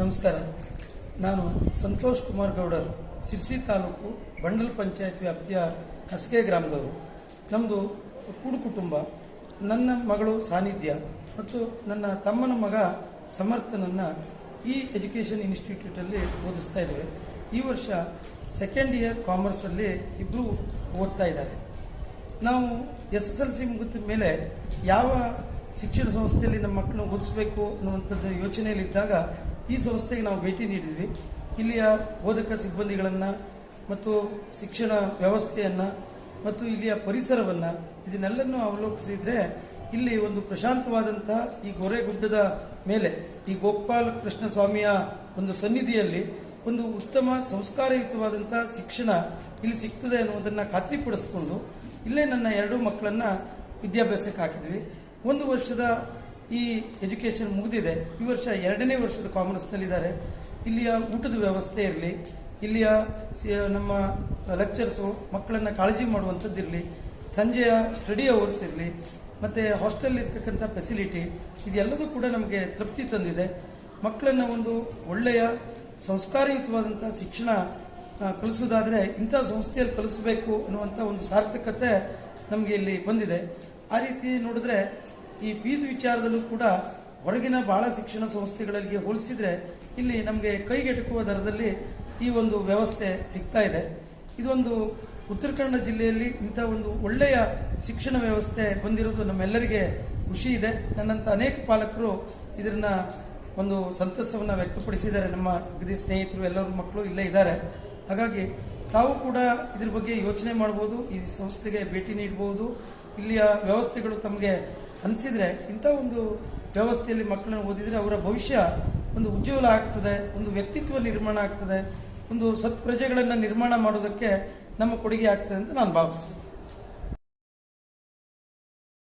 ನಮಸ್ಕಾರ. ನಾನು ಸಂತೋಷ್ ಕುಮಾರ್ ಗೌಡರ್, ಸಿರ್ಸಿ ತಾಲೂಕು ಬಂಡಲ್ ಪಂಚಾಯತ್ ವ್ಯಾಪ್ತಿಯ ಕಸ್ಗೆ ಗ್ರಾಮದವರು. ನಮ್ಮದು ಕೂಡು ಕುಟುಂಬ. ನನ್ನ ಮಗಳು ಸಾನ್ನಿಧ್ಯ ಮತ್ತು ನನ್ನ ತಮ್ಮನ ಮಗ ಸಮರ್ಥನನ್ನು ಈ ಎಜುಕೇಷನ್ ಇನ್ಸ್ಟಿಟ್ಯೂಟಲ್ಲಿ ಓದಿಸ್ತಾ ಇದ್ದೇವೆ ಈ ವರ್ಷ ಸೆಕೆಂಡ್ ಇಯರ್ ಕಾಮರ್ಸಲ್ಲಿ ಇಬ್ಬರು ಓದ್ತಾ ಇದ್ದಾರೆ. ನಾವು ಎಸ್ ಎಸ್ ಎಲ್ ಸಿ ಮುಗಿದ ಮೇಲೆ ಯಾವ ಶಿಕ್ಷಣ ಸಂಸ್ಥೆಯಲ್ಲಿ ನಮ್ಮ ಮಕ್ಕಳನ್ನ ಓದಿಸ್ಬೇಕು ಅನ್ನುವಂಥದ್ದು ಯೋಚನೆಯಲ್ಲಿದ್ದಾಗ ಈ ಸಂಸ್ಥೆಗೆ ನಾವು ಭೇಟಿ ನೀಡಿದ್ವಿ. ಇಲ್ಲಿಯ ಬೋಧಕ ಸಿಬ್ಬಂದಿಗಳನ್ನು ಮತ್ತು ಶಿಕ್ಷಣ ವ್ಯವಸ್ಥೆಯನ್ನು ಮತ್ತು ಇಲ್ಲಿಯ ಪರಿಸರವನ್ನು ಇದನ್ನೆಲ್ಲನ್ನು ಅವಲೋಕಿಸಿದರೆ ಇಲ್ಲಿ ಒಂದು ಪ್ರಶಾಂತವಾದಂತಹ ಈ ಗೊರೆಗುಡ್ಡದ ಮೇಲೆ ಈ ಗೋಪಾಲ ಕೃಷ್ಣ ಸ್ವಾಮಿಯ ಒಂದು ಸನ್ನಿಧಿಯಲ್ಲಿ ಒಂದು ಉತ್ತಮ ಸಂಸ್ಕಾರಯುತವಾದಂಥ ಶಿಕ್ಷಣ ಇಲ್ಲಿ ಸಿಗ್ತದೆ ಅನ್ನೋದನ್ನು ಖಾತ್ರಿಪಡಿಸ್ಕೊಂಡು ಇಲ್ಲೇ ನನ್ನ ಎರಡು ಮಕ್ಕಳನ್ನ ವಿದ್ಯಾಭ್ಯಾಸಕ್ಕೆ ಹಾಕಿದ್ವಿ. ಒಂದು ವರ್ಷದ ಈ ಎಜುಕೇಷನ್ ಮುಗಿದಿದೆ. ಈ ವರ್ಷ ಎರಡನೇ ವರ್ಷದ ಕಾಮರ್ಸ್ನಲ್ಲಿದ್ದಾರೆ ಇಲ್ಲಿಯ ಊಟದ ವ್ಯವಸ್ಥೆ ಇರಲಿ, ಇಲ್ಲಿಯ ನಮ್ಮ ಲೆಕ್ಚರ್ಸು ಮಕ್ಕಳನ್ನು ಕಾಳಜಿ ಮಾಡುವಂಥದ್ದಿರಲಿ ಸಂಜೆಯ ಸ್ಟಡಿ ಅವರ್ಸ್ ಇರಲಿ, ಮತ್ತು ಹಾಸ್ಟೆಲ್ ಇರ್ತಕ್ಕಂಥ ಫೆಸಿಲಿಟಿ ಇದೆಲ್ಲದೂ ಕೂಡ ನಮಗೆ ತೃಪ್ತಿ ತಂದಿದೆ. ಮಕ್ಕಳನ್ನು ಒಂದು ಒಳ್ಳೆಯ ಸಂಸ್ಕಾರಯುತವಾದಂಥ ಶಿಕ್ಷಣ ಕಲಿಸೋದಾದರೆ ಇಂಥ ಸಂಸ್ಥೆಯಲ್ಲಿ ಕಲಿಸಬೇಕು ಅನ್ನುವಂಥ ಒಂದು ಸಾರ್ಥಕತೆ ನಮಗೆ ಇಲ್ಲಿ ಬಂದಿದೆ. ಆ ರೀತಿ ನೋಡಿದ್ರೆ ಈ ಫೀಸ್ ವಿಚಾರದಲ್ಲೂ ಕೂಡ ಹೊರಗಿನ ಬಹಳ ಶಿಕ್ಷಣ ಸಂಸ್ಥೆಗಳಿಗೆ ಹೋಲಿಸಿದ್ರೆ ಇಲ್ಲಿ ನಮಗೆ ಕೈಗೆಟುಕುವ ದರದಲ್ಲಿ ಈ ಒಂದು ವ್ಯವಸ್ಥೆ ಸಿಗ್ತಾ ಇದೆ. ಇದೊಂದು ಉತ್ತರ ಕನ್ನಡ ಜಿಲ್ಲೆಯಲ್ಲಿ ಇಂಥ ಒಂದು ಒಳ್ಳೆಯ ಶಿಕ್ಷಣ ವ್ಯವಸ್ಥೆ ಬಂದಿರೋದು ನಮ್ಮೆಲ್ಲರಿಗೆ ಖುಷಿ ಇದೆ. ನನ್ನಂಥ ಅನೇಕ ಪಾಲಕರು ಇದನ್ನು ಒಂದು ಸಂತಸವನ್ನು ವ್ಯಕ್ತಪಡಿಸಿದ್ದಾರೆ. ನಮ್ಮ ಅಗದಿ ಸ್ನೇಹಿತರು, ಎಲ್ಲರ ಮಕ್ಕಳು ಇಲ್ಲೇ ಇದ್ದಾರೆ. ಹಾಗಾಗಿ ತಾವು ಕೂಡ ಇದ್ರ ಬಗ್ಗೆ ಯೋಚನೆ ಮಾಡ್ಬೋದು, ಈ ಸಂಸ್ಥೆಗೆ ಭೇಟಿ ನೀಡಬಹುದು ಇಲ್ಲಿಯ ವ್ಯವಸ್ಥೆಗಳು ತಮಗೆ ಅನಿಸಿದ್ರೆ ಇಂಥ ಒಂದು ವ್ಯವಸ್ಥೆಯಲ್ಲಿ ಮಕ್ಕಳನ್ನು ಓದಿದರೆ ಅವರ ಭವಿಷ್ಯ ಒಂದು ಉಜ್ವಲ ಆಗ್ತದೆ, ಒಂದು ವ್ಯಕ್ತಿತ್ವ ನಿರ್ಮಾಣ ಆಗ್ತದೆ, ಒಂದು ಸತ್ಪ್ರಜೆಗಳನ್ನು ನಿರ್ಮಾಣ ಮಾಡೋದಕ್ಕೆ ನಮ್ಮ ಕೊಡುಗೆ ಆಗ್ತದೆ ಅಂತ ನಾನು ಭಾವಿಸ್ತೇನೆ.